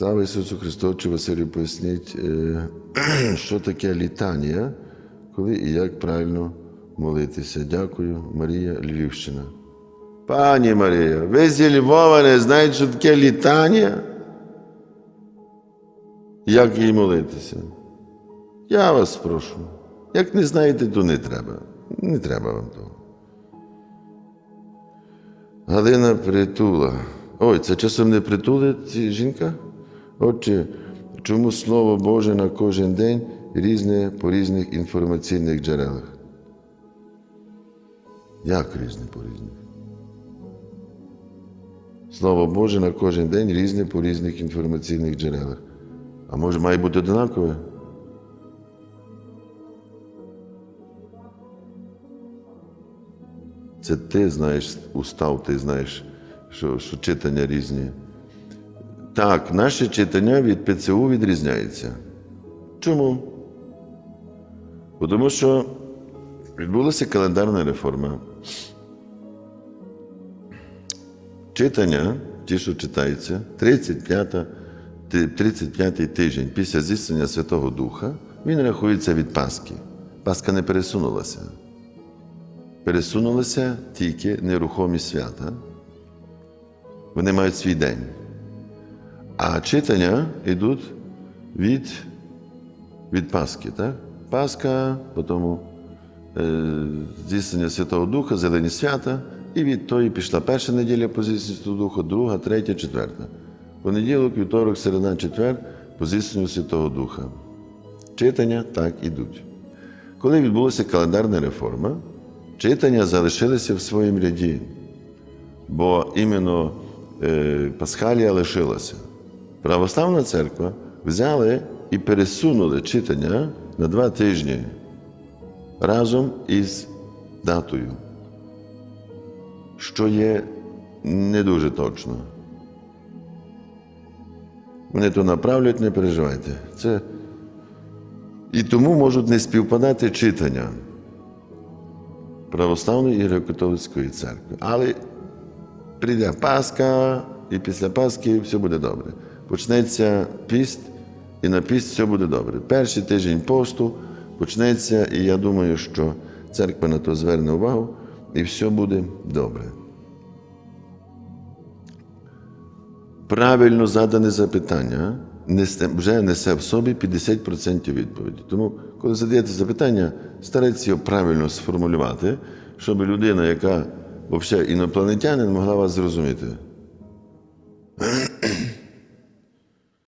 Слава Ісусу Христу, чи Василю поясніть, е, що таке літанія, коли і як правильно молитися. Дякую, Марія Львівщина. Пані Марія, ви зі Львова не знаєте, що таке літанія? Як їй молитися? Я вас прошу. Як не знаєте, то не треба. Не треба вам того. Галина Притула. Ой, це часом не притули жінка? Отже, чому Слово Боже на кожен день різне по різних інформаційних джерелах? Як різне по різних? Слово Боже на кожен день різне по різних інформаційних джерелах. А може має бути однакове? Це ти знаєш устав, ти знаєш, що, що читання різні. Так, наше читання від ПЦУ відрізняється. Чому? Тому що відбулася календарна реформа. Читання, ті, що читаються, 35 35-й тиждень після зіснення Святого Духа, він рахується від Пасхи. Пасха не пересунулася. Пересунулися тільки нерухомі свята. Вони мають свій день. А читання йдуть від, від Пасхи. Так? Пасха, потім е, здійснення Святого Духа, Зелені свята, і від тої пішла перша неділя по здійсненню Святого Духа, друга, третя, четверта. Понеділок, вівторок, середа, четвер по Святого Духа. Читання так ідуть. Коли відбулася календарна реформа, читання залишилися в своїм ряді, бо іменно е, Пасхалія лишилася. Православна церква взяли і пересунули читання на два тижні разом із датою, що є не дуже точно. Вони то направлять, не переживайте. Це... І тому можуть не співпадати читання православної і греко-католицької церкви. Але прийде Пасха, і після Пасхи все буде добре. Почнеться піст, і на піст все буде добре. Перший тиждень посту почнеться, і я думаю, що церква на то зверне увагу, і все буде добре. Правильно задане запитання вже несе в собі 50% відповіді. Тому, коли задаєте запитання, старайтеся його правильно сформулювати, щоб людина, яка взагалі інопланетянин, могла вас зрозуміти.